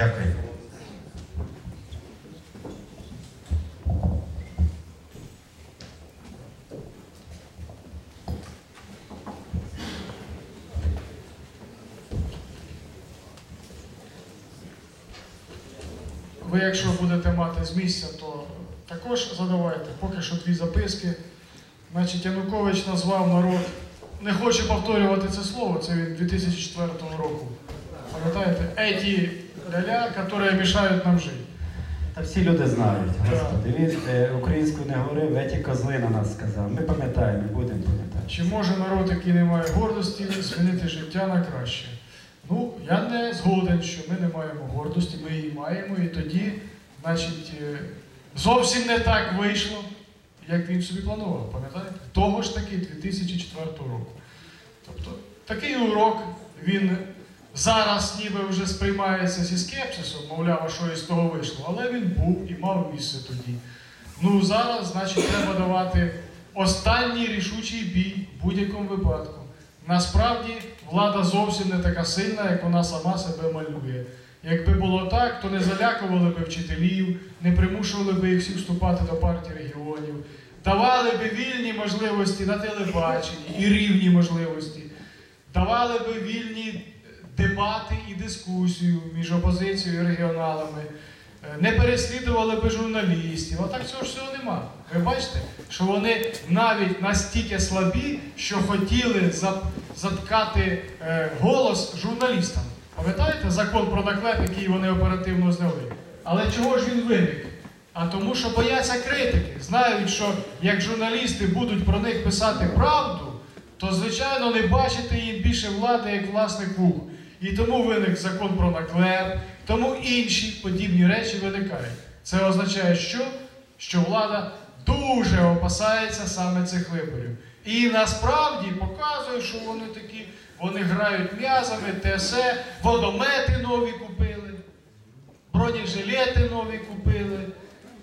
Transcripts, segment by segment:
Дякую. Ви, якщо будете мати з місця, то також задавайте. Поки що дві записки. Значить, Янукович назвав народ. Не хочу повторювати це слово, це від 2004 року. Пам'ятаєте? Еті ля-ля, які мішають нам жити. Та всі люди знають, Господи. Він е, українською не говорив, еті козли на нас сказав. Ми пам'ятаємо, будемо пам'ятати. Чи може народ, який не має гордості, змінити життя на краще? Ну, я не згоден, що ми не маємо гордості, ми її маємо, і тоді, значить, е, зовсім не так вийшло, як він собі планував, пам'ятаєте? Того ж таки 2004 року. Тобто, такий урок він зараз ніби вже сприймається зі скепсисом, мовляв, що із того вийшло, але він був і мав місце тоді. Ну, зараз, значить, треба давати останній рішучий бій в будь-якому випадку. Насправді влада зовсім не така сильна, як вона сама себе малює. Якби було так, то не залякували би вчителів, не примушували би їх всіх вступати до партії регіонів, давали би вільні можливості на телебаченні і рівні можливості, давали би вільні дебати і дискусію між опозицією і регіоналами, е, не переслідували би журналістів. А так цього ж всього нема. Ви бачите, що вони навіть настільки слабі, що хотіли заткати е, голос журналістам. Пам'ятаєте закон про наклеп, який вони оперативно зняли? Але чого ж він виник? А тому, що бояться критики, знають, що як журналісти будуть про них писати правду, то звичайно не бачите їм більше влади як власник вух. І тому виник закон про наклеп, тому інші подібні речі виникають. Це означає, що? Що влада дуже опасається саме цих виборів. І насправді показує, що вони такі, вони грають м'язами, ТСЕ, водомети нові купили, бронежилети нові купили,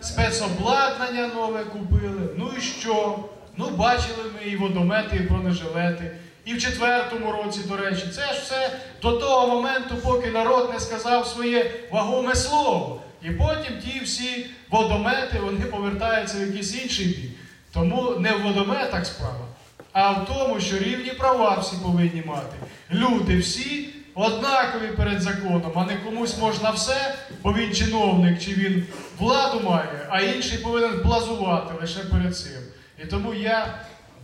спецобладнання нове купили. Ну і що? Ну, бачили ми і водомети, і бронежилети. І в четвертому році, до речі, це ж все до того моменту, поки народ не сказав своє вагоме слово. І потім ті всі водомети вони повертаються в якийсь інший бік. Тому не в водометах справа, а в тому, що рівні права всі повинні мати. Люди всі однакові перед законом, а не комусь можна все, бо він чиновник чи він владу має, а інший повинен блазувати лише перед цим. І тому я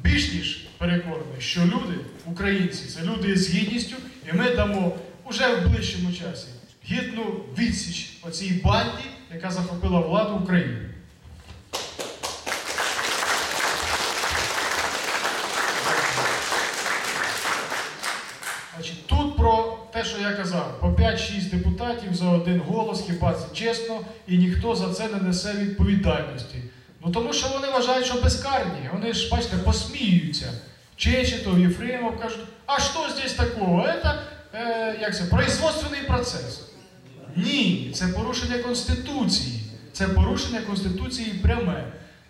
більш ніж переконаний, що люди, українці, це люди з гідністю, і ми дамо уже в ближчому часі гідну відсіч оцій банді, яка захопила владу. Значить, тут про те, що я казав, по 5-6 депутатів за один голос, хіба це чесно, і ніхто за це не несе відповідальності. Ну тому що вони вважають, що безкарні. Вони ж, бачите, посміються. Чечетов, Єфремов кажуть, а що здесь такого? Це, е, як це, производственний процес. Ні, це порушення Конституції. Це порушення Конституції пряме.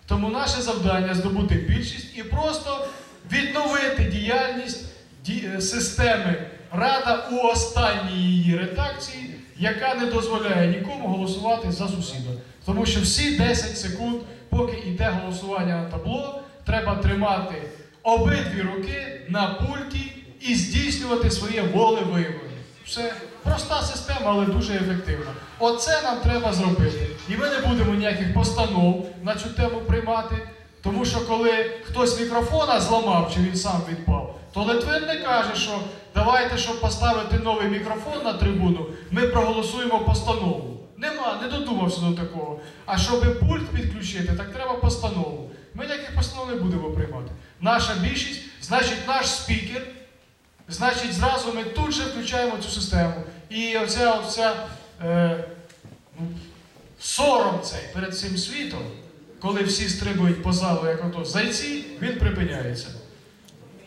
Тому наше завдання здобути більшість і просто відновити діяльність е, системи Рада у останній її редакції, яка не дозволяє нікому голосувати за сусіда. Тому що всі 10 секунд, поки йде голосування на табло, треба тримати обидві руки на пульті і здійснювати своє волевиявлення. Все проста система, але дуже ефективна. Оце нам треба зробити. І ми не будемо ніяких постанов на цю тему приймати. Тому що коли хтось мікрофона зламав чи він сам відпав, то Литвин не каже, що давайте, щоб поставити новий мікрофон на трибуну, ми проголосуємо постанову. Нема, не додумався до такого. А щоб пульт підключити, так треба постанову. Ми ніяких постанов не будемо приймати. Наша більшість, значить, наш спікер, значить, зразу ми тут же включаємо цю систему. І оця, оця е, ну, сором цей перед цим світом, коли всі стрибують по залу, як ото зайці, він припиняється.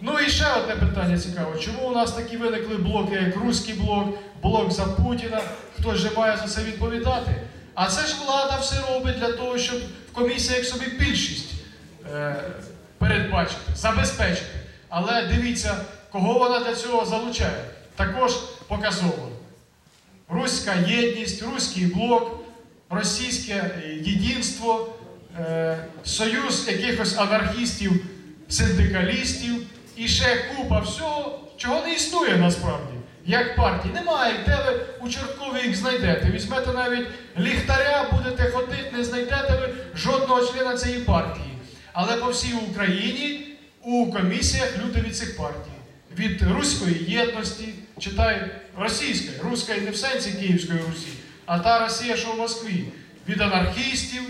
Ну і ще одне питання цікаве. Чому у нас такі виникли блоки, як Руський блок, блок за Путіна? Хтось же має за це відповідати? А це ж влада все робить для того, щоб в комісіях собі більшість е, передбачити, забезпечити. Але дивіться, кого вона для цього залучає. Також показово. руська єдність, руський блок, російське е, єдинство, е, союз якихось анархістів, синдикалістів і ще купа всього, чого не існує насправді. Як партії. Немає, де ви у Чорткові їх знайдете. Візьмете навіть ліхтаря, будете ходити, не знайдете ви жодного члена цієї партії. Але по всій Україні у комісіях люди від цих партій. Від Руської єдності, читай російської, руської не в сенсі Київської Русі, а та Росія, що в Москві, від анархістів,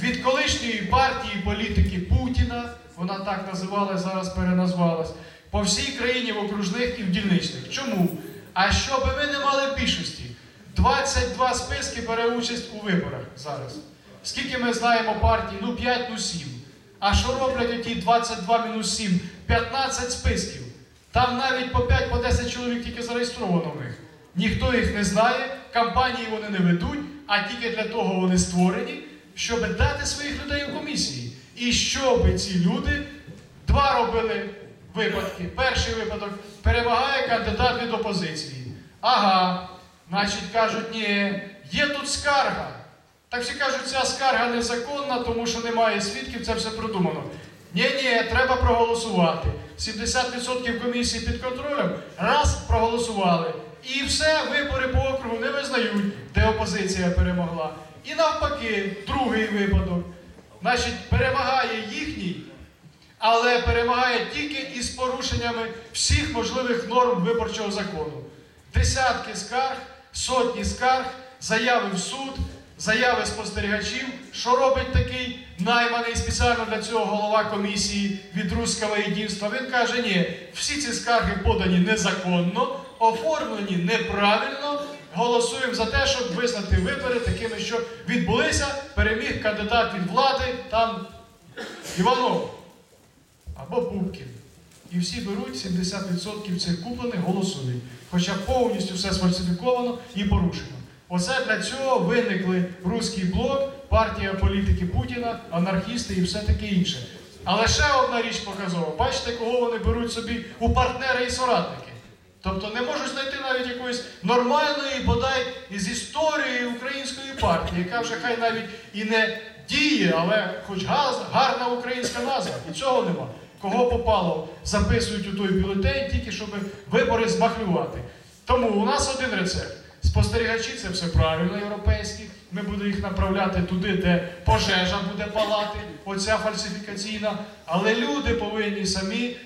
від колишньої партії політики Путіна, вона так називалась, зараз переназвалась, по всій країні в окружних і в дільничних. Чому? А щоб ви не мали більшості, 22 списки бере участь у виборах зараз. Скільки ми знаємо партій? Ну 5, ну 7. А що роблять оті 22 мінус 7? 15 списків. Там навіть по 5 по 10 чоловік тільки зареєстровано в них. Ніхто їх не знає, кампанії вони не ведуть, а тільки для того вони створені, щоб дати своїх людей у комісії. І щоб ці люди два робили випадки. Перший випадок перемагає кандидат від опозиції. Ага, значить кажуть, ні, є тут скарга. Так всі кажуть, ця скарга незаконна, тому що немає свідків, це все придумано. Ні, ні, треба проголосувати. 70% комісії під контролем раз проголосували. І все, вибори по округу не визнають, де опозиція перемогла. І навпаки, другий випадок. Значить, перемагає їхній, але перемагає тільки із порушеннями всіх можливих норм виборчого закону. Десятки скарг, сотні скарг, заяви в суд, заяви спостерігачів, що робить такий найманий спеціально для цього голова комісії від Руського єдинства. Він каже, ні, всі ці скарги подані незаконно, оформлені неправильно. Голосуємо за те, щоб визнати вибори такими, що відбулися, переміг кандидат від влади, там Іванов або Пупкін. І всі беруть 70% цих куплених голосують. Хоча повністю все сфальсифіковано і порушено. Оце для цього виникли Руський блок, партія політики Путіна, анархісти і все таке інше. Але ще одна річ показова. Бачите, кого вони беруть собі у партнери і соратники. Тобто не можуть знайти навіть якоїсь нормальної, бодай із історії української партії, яка вже хай навіть і не діє, але хоч гарна українська назва. І цього нема. Кого попало, записують у той бюлетень, тільки щоб вибори змахлювати. Тому у нас один рецепт. Спостерігачі це все правильно європейські. Ми будемо їх направляти туди, де пожежа буде палати, оця фальсифікаційна. Але люди повинні самі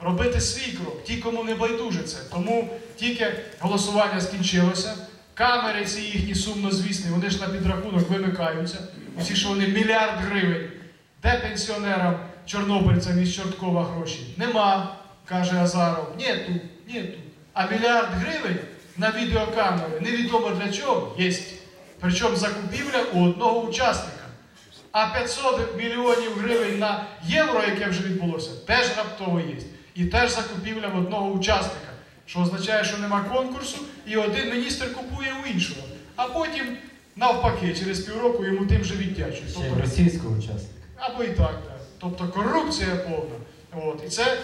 робити свій крок, ті, кому не байдуже це. Тому тільки голосування скінчилося. Камери ці їхні сумнозвісні, вони ж на підрахунок вимикаються. Усі, що вони мільярд гривень. Де пенсіонерам, чорнобильцям із Чорткова гроші? Нема, каже Азаров. Нету, нету. А мільярд гривень на відеокамери невідомо для чого є. Причому закупівля у одного учасника. А 500 мільйонів гривень на євро, яке вже відбулося, теж раптово є. І теж закупівля в одного учасника, що означає, що нема конкурсу, і один міністр купує у іншого. А потім, навпаки, через півроку йому тим же віддячують. Ще Тобто російського учасника. або і так, так. Тобто корупція повна. От. І це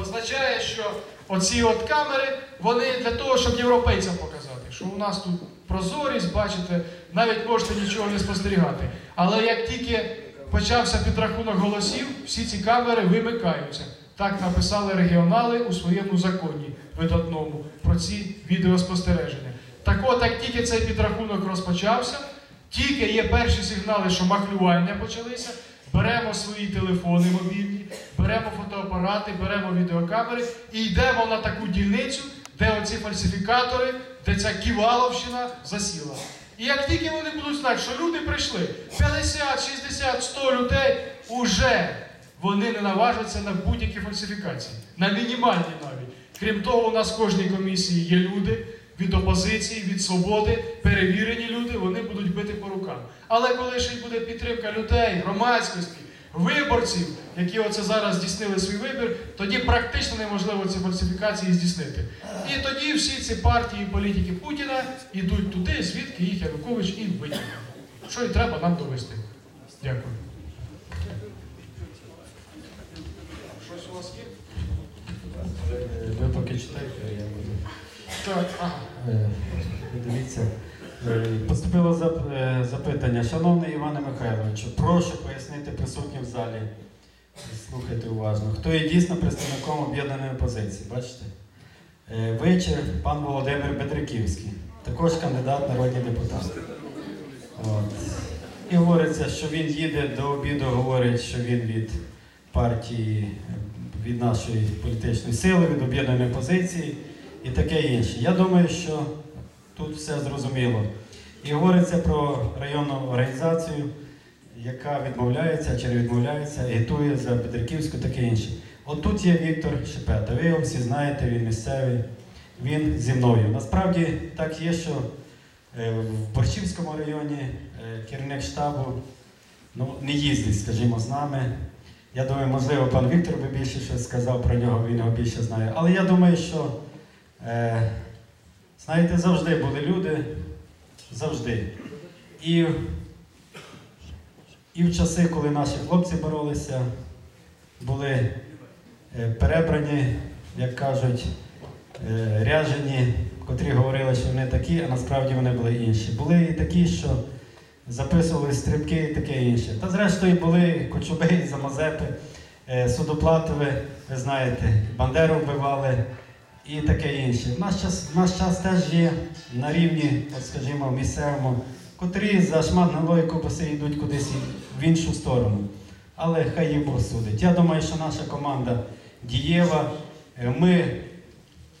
означає, що оці от камери, вони для того, щоб європейцям показати, що у нас тут прозорість, бачите, навіть можете нічого не спостерігати. Але як тільки почався підрахунок голосів, всі ці камери вимикаються. Так написали регіонали у своєму законі видатному про ці відеоспостереження. Так от, як тільки цей підрахунок розпочався, тільки є перші сигнали, що махлювання почалися, беремо свої телефони мобільні, беремо фотоапарати, беремо відеокамери і йдемо на таку дільницю, де оці фальсифікатори, де ця ківаловщина засіла. І як тільки вони будуть знати, що люди прийшли 50, 60, 100 людей, уже вони не наважаться на будь-які фальсифікації, на мінімальні навіть. Крім того, у нас в кожній комісії є люди від опозиції, від свободи, перевірені люди, вони будуть бити по рукам. Але коли ще й буде підтримка людей, громадськості, виборців, які оце зараз здійснили свій вибір, тоді практично неможливо ці фальсифікації здійснити. І тоді всі ці партії політики Путіна йдуть туди, звідки їх Янукович і витягнув. Що і треба нам довести. Дякую. Щось у вас є? Ви поки читайте, я буду. Е, Дивіться, е, поступило е, запитання. Шановний Іване Михайловичу, прошу пояснити присутнім в залі. Слухайте уважно. Хто є дійсно представником об'єднаної опозиції? Бачите? Ви чи пан Володимир Бедриківський, також кандидат народні депутати. От. І говориться, що він їде до обіду, говорить, що він від партії, від нашої політичної сили, від об'єднаної опозиції і таке інше. Я думаю, що тут все зрозуміло. І говориться про районну організацію, яка відмовляється чи не відмовляється, агітує за Петриківську, таке інше. От тут є Віктор Шепета. Ви його всі знаєте, він місцевий, він зі мною. Насправді так є, що е, в Борщівському районі е, керівник штабу ну, не їздить, скажімо, з нами. Я думаю, можливо, пан Віктор би більше щось сказав про нього, він його більше знає. Але я думаю, що, знаєте, завжди були люди, завжди. І, і в часи, коли наші хлопці боролися, були е, перебрані, як кажуть, е, ряжені, котрі говорили, що вони такі, а насправді вони були інші. Були і такі, що записували стрибки і таке інше. Та зрештою були Кочубей, Замазепи, е, Судоплатове, ви знаєте, Бандеру вбивали і таке інше. В наш час, в наш час теж є на рівні, от скажімо, місцевому, котрі за шмат гнилої ковбаси йдуть кудись в іншу сторону. Але хай їх Бог судить. Я думаю, що наша команда дієва. Е, Ми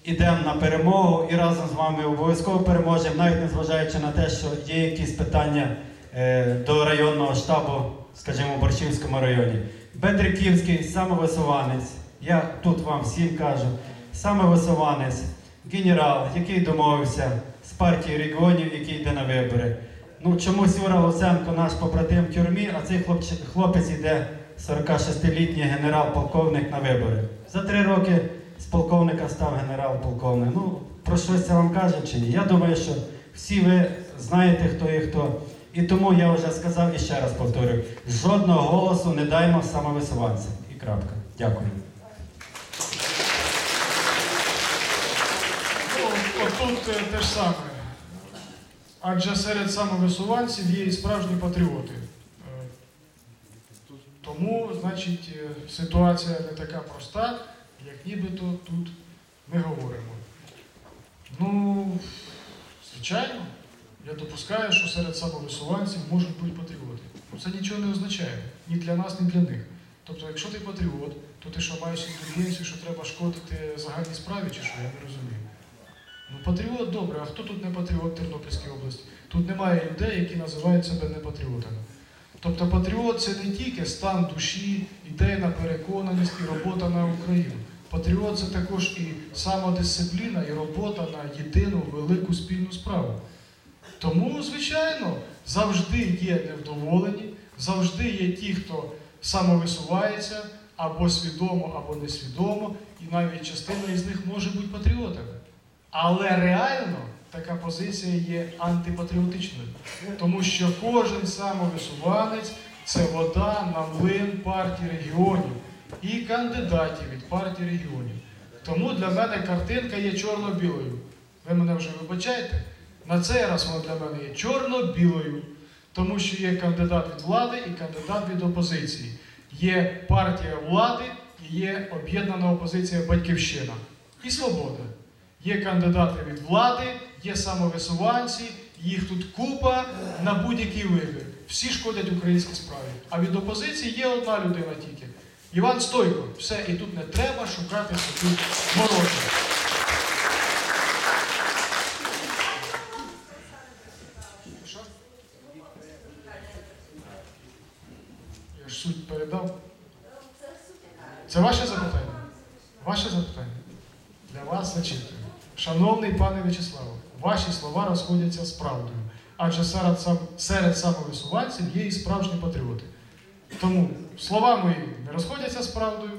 Ідемо на перемогу і разом з вами обов'язково переможемо, навіть незважаючи на те, що є якісь питання е, до районного штабу, скажімо, в Борщівському районі. Бедриківський самовисуванець, я тут вам всім кажу, самовисуванець, генерал, який домовився з партії регіонів, який йде на вибори. Ну, чомусь Юра Луценко, наш побратим в тюрмі, а цей хлопчик, хлопець йде 46-літній генерал-полковник на вибори. За три роки з полковника став генерал-полковник. Ну, про щось це вам каже чи ні? Я думаю, що всі ви знаєте, хто є хто. І тому я вже сказав і ще раз повторюю: жодного голосу не даймо самовисуванцям. І крапка. Дякую. Ну, отут е, те ж саме. Адже серед самовисуванців є і справжні патріоти. Е, Тому, значить, е, ситуація не така проста, як нібито тут ми говоримо. Ну, звичайно, я допускаю, що серед самовисуванців можуть бути патріоти. Ну, Це нічого не означає ні для нас, ні для них. Тобто, якщо ти патріот, то ти що маєш інтелігенцію, що треба шкодити загальній справі, чи що, я не розумію. Ну, патріот добре, а хто тут не патріот в Тернопільській області? Тут немає людей, які називають себе не патріотами. Тобто патріот це не тільки стан душі, ідейна переконаність і робота на Україну. Патріот це також і самодисципліна, і робота на єдину велику спільну справу. Тому, звичайно, завжди є невдоволені, завжди є ті, хто самовисувається або свідомо, або несвідомо, і навіть частина із них може бути патріотами. Але реально така позиція є антипатріотичною, тому що кожен самовисуванець це вода на млин партії регіонів і кандидатів від партії регіонів. Тому для мене картинка є чорно-білою. Ви мене вже вибачаєте? На цей раз вона для мене є чорно-білою, тому що є кандидат від влади і кандидат від опозиції. Є партія влади і є об'єднана опозиція Батьківщина і Свобода. Є кандидати від влади, є самовисуванці, їх тут купа на будь-який вибір. Всі шкодять українській справі. А від опозиції є одна людина тільки. Іван Стойко. Все, і тут не треба шукати собі мороженого. Я ж суть передав. Це ваше запитання? Ваше запитання? Для вас зачитую. Шановний пане В'ячеславе, ваші слова розходяться з правдою, адже серед, сам, серед самовисуванців є і справжні патріоти. Тому слова мої не розходяться з правдою,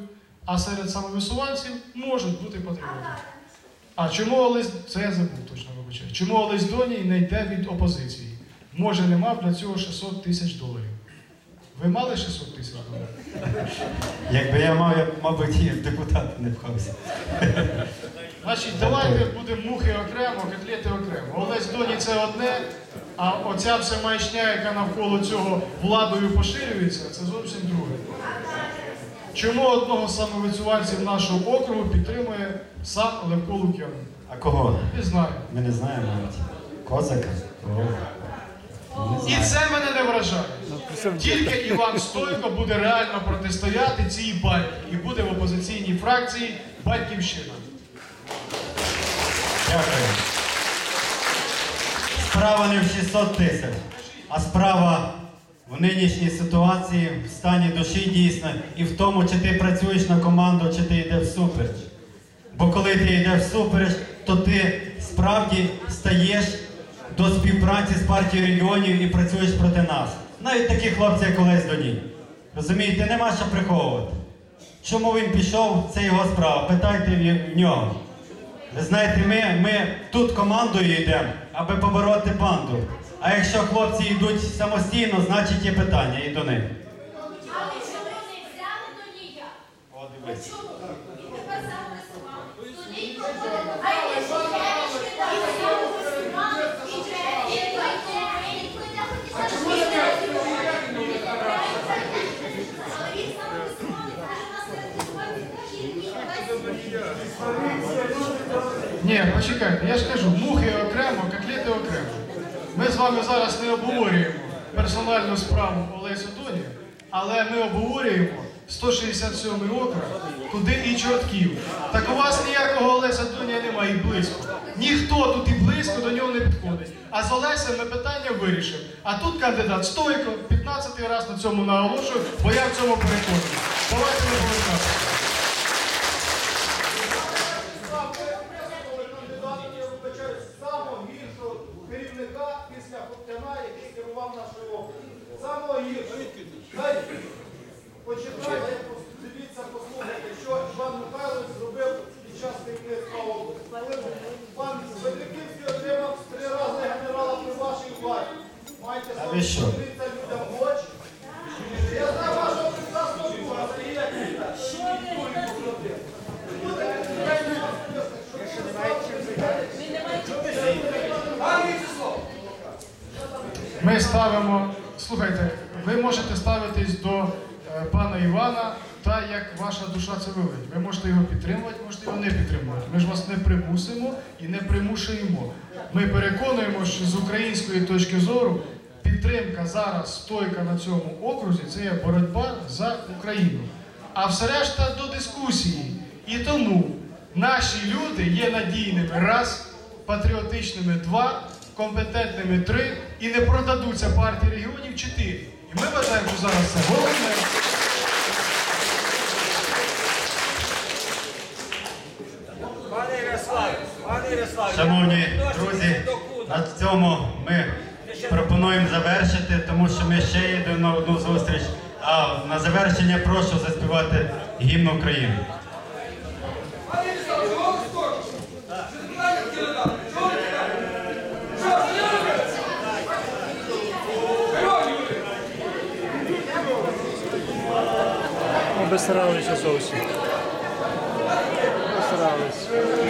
а серед самовисуванців можуть бути патріоти. А чому Олесь, це я забув точно вибачаю. Чому Олесь Доній не йде від опозиції? Може, не мав для цього 600 тисяч доларів. Ви мали 600 тисяч доларів? Якби я мав, я мабуть, і в депутати не вхався. Значить, давайте будемо мухи окремо, котлети окремо. Олесь Доні це одне, а оця вся маячня, яка навколо цього владою поширюється, це зовсім друге. Чому одного з самовисуванців нашого округу підтримує сам Левко Лук'ян? А кого? Не знаю. Ми не знаємо навіть. Козака? І це мене не вражає. Тільки Іван Стойко буде реально протистояти цій банді і буде в опозиційній фракції Батьківщина. Дякую. Справа не в 600 тисяч, а справа в нинішній ситуації, в стані душі дійсно, і в тому, чи ти працюєш на команду, чи ти йдеш всупереч. Бо коли ти йдеш всупереч, то ти справді стаєш до співпраці з партією регіонів і працюєш проти нас. Навіть такі хлопці, як Олесь Доній. Розумієте, нема що приховувати. Чому він пішов, це його справа. Питайте в нього. Ви знаєте, ми, ми тут командою йдемо, аби побороти банду. А якщо хлопці йдуть самостійно, значить є питання і до них. Але чому не взяли до нія? О, дивись. Чому? Тепер заголосували. Студій проходить. А я ж Євічки так. І заголосували. І Джері, і Лайкова, і Клиня хотіла Але він заголосував і каже, нас не голосувати Ні, почекайте, я ж кажу, мухи окремо, котлети окремо. Ми з вами зараз не обговорюємо персональну справу Олесі Доні, але ми обговорюємо 167 округ, куди і чортків. Так у вас ніякого Олеся Донія немає і близько. Ніхто тут і близько до нього не підходить. А з Олесем ми питання вирішимо. А тут кандидат стойко, 15 раз на цьому наголошую, бо я в цьому переконаний. Давайте не повертатися. Почитайте, дивіться, послухайте, що Іван Михайлович зробив під час області. Коли пан Петриківський отримав три рази генерала при вашій владі. Маєте А дивіться людям в очі. Я знаю вашого прекрасного друга, Сергія зробив? Ми ставимо, слухайте, ви можете ставитись до е, пана Івана так, як ваша душа це велить. Ви можете його підтримувати, можете його не підтримувати. Ми ж вас не примусимо і не примушуємо. Ми переконуємо, що з української точки зору підтримка зараз стойка на цьому окрузі це є боротьба за Україну. А все решта до дискусії. І тому наші люди є надійними раз, патріотичними два, компетентними три і не продадуться партії регіонів чотири. І ми вважаємо, що зараз це головне. Пане Ярославе, пане Ярославе, Шановні друзі, на цьому ми пропонуємо завершити, тому що ми ще йдемо на одну зустріч. А на завершення прошу заспівати гімн України. Обесралися зовсім. Обесрались.